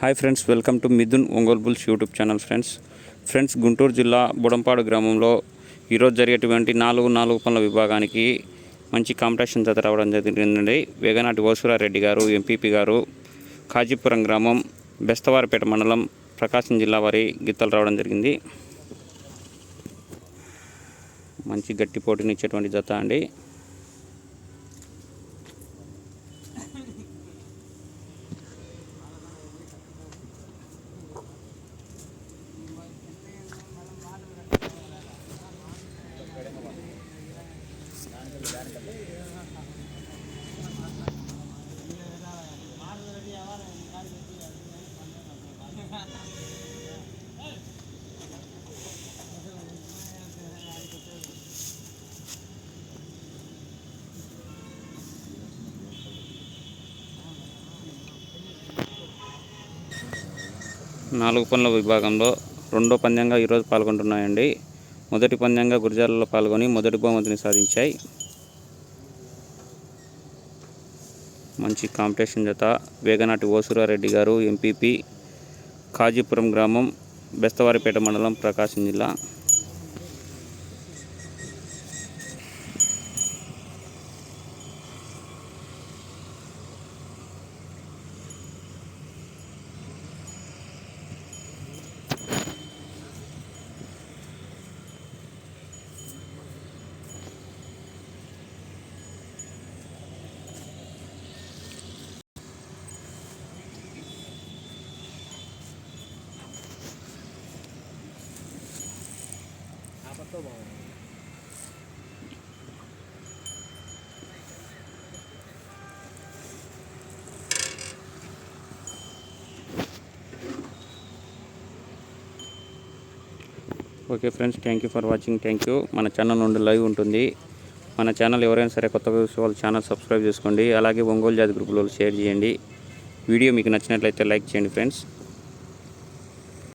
Hi friends welcome to Mithun Ongole bulls YouTube channel friends. Friends Guntur జిల్లా బుడంపాడు గ్రామంలో ఈరోజు జరిగేటువంటి నాలుగు నాలుగు పనుల విభాగానికి మంచి కాంపిటీషన్ జత రావడం జరిగిందండి. వేగనాటి ఓసురారెడ్డి గారు ఎంపీపీ గారు కాజీపురం గ్రామం బెస్తవారిపేట మండలం ప్రకాశం జిల్లా వారి గిత్తలు రావడం జరిగింది. మంచి గట్టి పోటీని ఇచ్చేటువంటి జత అండి. నాలుగు పనుల విభాగంలో రెండో పంద్యంగా ఈరోజు పాల్గొంటున్నాయండి. మొదటి పంద్యంగా గురిజాలలో పాల్గొని మొదటి బహుమతిని సాధించాయి. మంచి కాంపిటీషన్ జత వేగనాటి ఓసురారెడ్డి గారు ఎంపీపీ కాజీపురం గ్రామం బెస్తవారిపేట మండలం ప్రకాశం జిల్లా. Okay friends thank you for watching thank you మన ఛానల్ నుండి లైవ్ ఉంటుంది. మన ఛానల్ ఎవరైనా సరే కొత్తగా చూసే వాళ్ళు ఛానల్ సబ్స్క్రైబ్ చేసుకోండి. అలాగే ఒంగోలు జాతి గ్రూపులో షేర్ చేయండి. వీడియో మీకు నచ్చినట్లయితే లైక్ చేయండి ఫ్రెండ్స్.